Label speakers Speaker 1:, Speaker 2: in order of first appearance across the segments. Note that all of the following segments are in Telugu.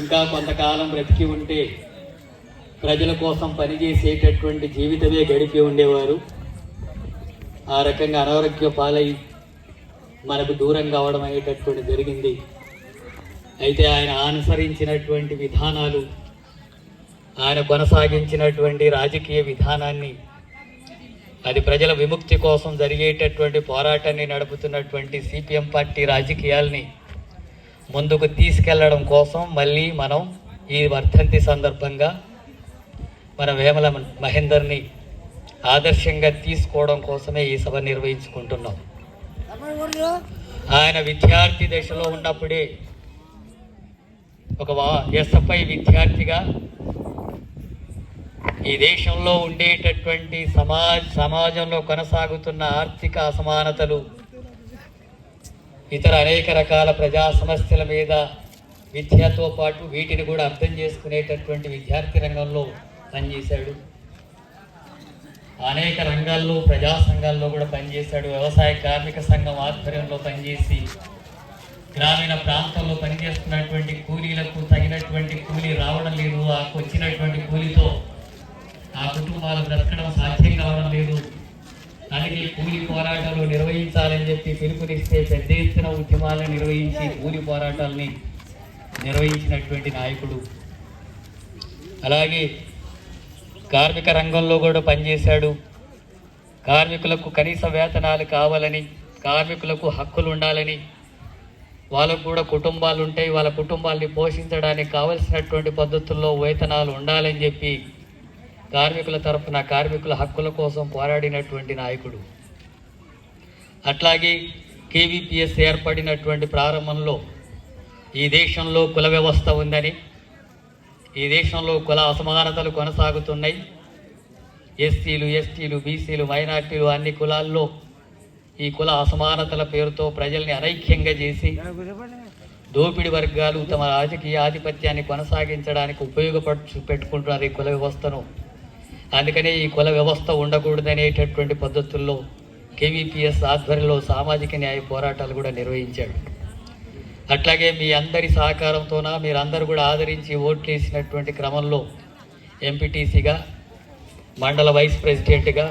Speaker 1: ఇంకా కొంతకాలం బ్రతికి ఉంటే ప్రజల కోసం పనిచేసేటటువంటి జీవితమే గడిపి ఉండేవారు. ఆ రకంగా అనారోగ్య పాలై మనకు దూరం కావడం అయ్యేటటువంటి జరిగింది. అయితే ఆయన అనుసరించినటువంటి విధానాలు ఆయన కొనసాగించినటువంటి రాజకీయ విధానాన్ని అది ప్రజల విముక్తి కోసం జరిగేటటువంటి పోరాటాన్ని నడుపుతున్నటువంటి సిపిఎం పార్టీ రాజకీయాల్ని ముందుకు తీసుకెళ్ళడం కోసం మళ్ళీ మనం ఈ వర్ధంతి సందర్భంగా మన వేమల మహేందర్ని ఆదర్శంగా తీసుకోవడం కోసమే ఈ సభ నిర్వహించుకుంటున్నాం. ఆయన విద్యార్థి దశలో ఉన్నప్పుడే ఒక ఎస్ఎఫ్ఐ విద్యార్థిగా ఈ దేశంలో ఉండేటటువంటి సమాజ సమాజంలో కొనసాగుతున్న ఆర్థిక అసమానతలు ఇతర అనేక రకాల ప్రజా సమస్యల మీద విద్యతో పాటు వీటిని కూడా అర్థం చేసుకునేటటువంటి విద్యార్థి రంగంలో పనిచేశాడు. అనేక రంగాల్లో ప్రజా సంఘాల్లో కూడా పనిచేశాడు. వ్యవసాయ కార్మిక సంఘం ఆధ్వర్యంలో పనిచేసి గ్రామీణ ప్రాంతాల్లో పనిచేస్తున్నటువంటి కూలీలకు తగినటువంటి కూలీ రావడం లేదు. ఆ వచ్చినటువంటి కూలీతో ఆ కుటుంబాలు బ్రతకడం సాధ్యం కావడం లేదు. దానికి కూలి పోరాటాలు నిర్వహించాలని చెప్పి పిలుపునిస్తే పెద్ద ఎత్తున ఉద్యమాలను నిర్వహించి కూలి పోరాటాలని నిర్వహించినటువంటి నాయకుడు. అలాగే కార్మిక రంగంలో కూడా పనిచేశాడు. కార్మికులకు కనీస వేతనాలు కావాలని కార్మికులకు హక్కులు ఉండాలని వాళ్ళకు కూడా కుటుంబాలు ఉంటాయి వాళ్ళ కుటుంబాల్ని పోషించడానికి కావలసినటువంటి పద్ధతుల్లో వేతనాలు ఉండాలని చెప్పి కార్మికుల తరఫున కార్మికుల హక్కుల కోసం పోరాడినటువంటి నాయకుడు. అట్లాగే కేవీపీఎస్ ఏర్పడినటువంటి ప్రారంభంలో ఈ దేశంలో కుల వ్యవస్థ ఉందని ఈ దేశంలో కుల అసమానతలు కొనసాగుతున్నాయి. ఎస్సీలు ఎస్టీలు బీసీలు మైనార్టీలు అన్ని కులాల్లో ఈ కుల అసమానతల పేరుతో ప్రజల్ని అనైక్యంగా చేసి దోపిడి వర్గాలు తమ రాజకీయ ఆధిపత్యాన్ని కొనసాగించడానికి ఉపయోగపడు పెట్టుకుంటున్నారు ఈ కుల వ్యవస్థను. అందుకనే ఈ కుల వ్యవస్థ ఉండకూడదనేటటువంటి పద్ధతుల్లో కేవీపీఎస్ ఆధ్వర్యంలో సామాజిక న్యాయ పోరాటాలు కూడా నిర్వహించాడు. అట్లాగే మీ అందరి సహకారంతోన మీరందరూ కూడా ఆదరించి ఓట్లు వేసినటువంటి క్రమంలో ఎంపీటీసీగా మండల వైస్ ప్రెసిడెంట్గా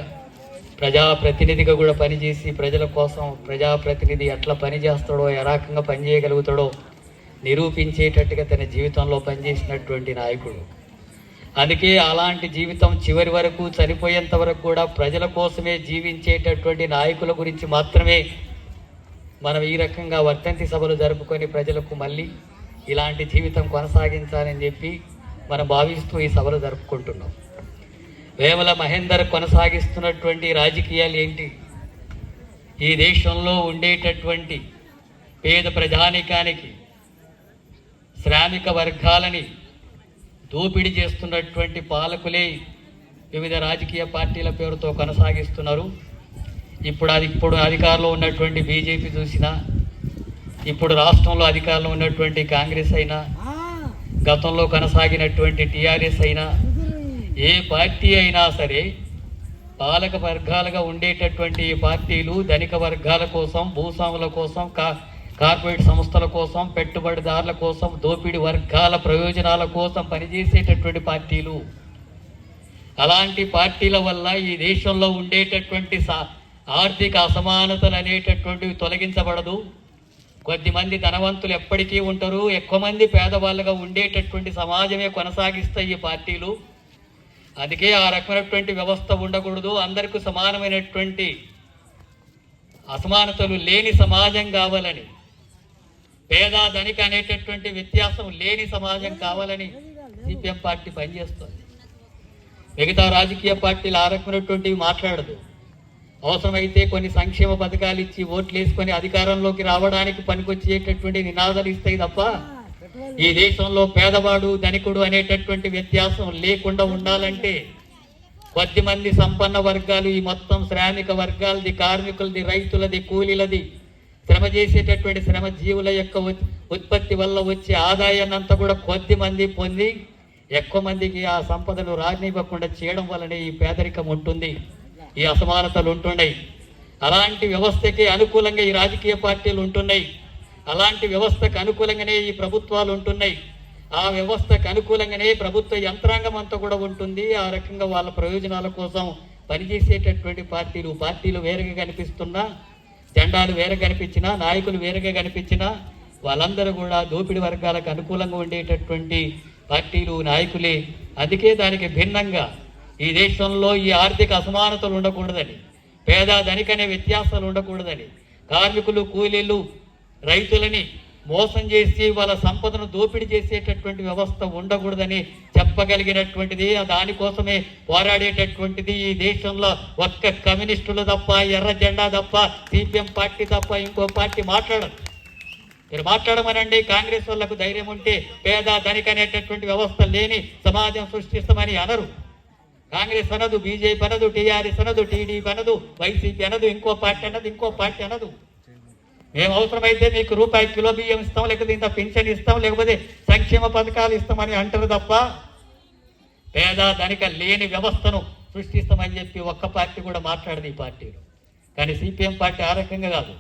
Speaker 1: ప్రజాప్రతినిధిగా కూడా పనిచేసి ప్రజల కోసం ప్రజాప్రతినిధి ఎట్లా పనిచేస్తాడో ఏ రకంగా పనిచేయగలుగుతాడో నిరూపించేటట్టుగా తన జీవితంలో పనిచేసినటువంటి నాయకుడు. అందుకే అలాంటి జీవితం చివరి వరకు చనిపోయేంత వరకు కూడా ప్రజల కోసమే జీవించేటటువంటి నాయకుల గురించి మాత్రమే మనం ఈ రకంగా వర్తంతి సభలు జరుపుకొని ప్రజలకు మళ్ళీ ఇలాంటి జీవితం కొనసాగించాలని చెప్పి మనం భావిస్తూ ఈ సభలు జరుపుకుంటున్నాం. వేమల మహేందర్ కొనసాగిస్తున్నటువంటి రాజకీయాలు ఏంటి? ఈ దేశంలో ఉండేటటువంటి పేద ప్రజానికానికి శ్రామిక వర్గాలని దోపిడీ చేస్తున్నటువంటి పాలకులే వివిధ రాజకీయ పార్టీల పేరుతో కొనసాగిస్తున్నారు. ఇప్పుడు అది ఇప్పుడు అధికారంలో ఉన్నటువంటి బీజేపీ చూసినా ఇప్పుడు రాష్ట్రంలో అధికారంలో ఉన్నటువంటి కాంగ్రెస్ అయినా గతంలో కొనసాగినటువంటి టీఆర్ఎస్ అయినా ఏ పార్టీ అయినా సరే పాలక వర్గాలుగా ఉండేటటువంటి ఈ పార్టీలు ధనిక వర్గాల కోసం భూస్వాముల కోసం కా కార్పొరేట్ సంస్థల కోసం పెట్టుబడిదారుల కోసం దోపిడి వర్గాల ప్రయోజనాల కోసం పనిచేసేటటువంటి పార్టీలు. అలాంటి పార్టీల వల్ల ఈ దేశంలో ఉండేటటువంటి సా- ఆర్థిక అసమానతలు అనేటటువంటివి తొలగించబడదు. కొద్దిమంది ధనవంతులు ఎప్పటికీ ఉంటారు. ఎక్కువ మంది పేదవాళ్ళుగా ఉండేటటువంటి సమాజమే కొనసాగిస్తాయి ఈ పార్టీలు. అందుకే ఆ రకమైనటువంటి వ్యవస్థ ఉండకూడదు. అందరికీ సమానమైనటువంటి అసమానతలు లేని సమాజం కావాలని. పేద ధనిక అనేటటువంటి వ్యత్యాసం లేని సమాజం కావాలని సిపిఎం పార్టీ పనిచేస్తుంది. మిగతా రాజకీయ పార్టీలు ఆ రకమైనటువంటివి మాట్లాడదు. అవసరమైతే కొన్ని సంక్షేమ పథకాలు ఇచ్చి ఓట్లు వేసుకొని అధికారంలోకి రావడానికి పనికొచ్చేటటువంటి నినాదాలు ఇస్తాయి తప్ప ఈ దేశంలో పేదవాడు ధనికుడు అనేటటువంటి వ్యత్యాసం లేకుండా ఉండాలంటే కొద్ది మంది సంపన్న వర్గాలు ఈ మొత్తం శ్రామిక వర్గాలది కార్మికులది రైతులది కూలీలది శ్రమ చేసేటటువంటి శ్రమ జీవుల యొక్క ఉత్పత్తి వల్ల వచ్చే ఆదాయాన్ని అంతా కూడా కొద్ది మంది పొంది ఎక్కువ మందికి ఆ సంపదను రానివ్వకుండా చేయడం వల్లనే ఈ పేదరికం ఉంటుంది ఈ అసమానతలు ఉంటున్నాయి. అలాంటి వ్యవస్థకి అనుకూలంగా ఈ రాజకీయ పార్టీలు ఉంటున్నాయి. అలాంటి వ్యవస్థకు అనుకూలంగానే ఈ ప్రభుత్వాలు ఉంటున్నాయి. ఆ వ్యవస్థకు అనుకూలంగానే ప్రభుత్వ యంత్రాంగం అంతా కూడా ఉంటుంది. ఆ రకంగా వాళ్ళ ప్రయోజనాల కోసం పనిచేసేటటువంటి పార్టీలు పార్టీలు వేరుగా కనిపిస్తున్నా జెండాలు వేరే కనిపించినా నాయకులు వేరుగా కనిపించినా వాళ్ళందరూ కూడా దోపిడి వర్గాలకు అనుకూలంగా ఉండేటటువంటి పార్టీలు నాయకులే. అందుకే దానికి భిన్నంగా ఈ దేశంలో ఈ ఆర్థిక అసమానతలు ఉండకూడదని పేద ధనికనే వ్యత్యాసాలు ఉండకూడదని కార్మికులు కూలీలు రైతులని మోసం చేసి వాళ్ళ సంపదను దోపిడీ చేసేటటువంటి వ్యవస్థ ఉండకూడదని చెప్పగలిగినటువంటిది దానికోసమే పోరాడేటటువంటిది ఈ దేశంలో. ఒక్క కమ్యూనిస్టులు తప్ప ఎర్ర జెండా తప్ప సిపిఎం పార్టీ తప్ప ఇంకో పార్టీ మాట్లాడదు మీరు మాట్లాడమనండి కాంగ్రెస్ వాళ్ళకు ధైర్యం ఉంటే పేద ధనిక అనేటటువంటి వ్యవస్థ లేని సమాజం సృష్టిస్తామని అనరు. కాంగ్రెస్ అనదు బీజేపీ అనదు టీఆర్ఎస్ అనదు టీడీపీ అనదు వైసీపీ అనదు ఇంకో పార్టీ అనదు ఇంకో పార్టీ అనదు. మేము అవసరమైతే మీకు రూపాయి కిలో బియ్యం ఇస్తాం లేకపోతే ఇంత పెన్షన్ ఇస్తాం లేకపోతే సంక్షేమ పథకాలు ఇస్తామని అంటారు తప్ప పేద ధనిక లేని వ్యవస్థను సృష్టిస్తామని చెప్పి ఒక్క పార్టీ కూడా మాట్లాడదు ఈ పార్టీలో. కానీ సిపిఎం పార్టీ ఆ రకంగా కాదు.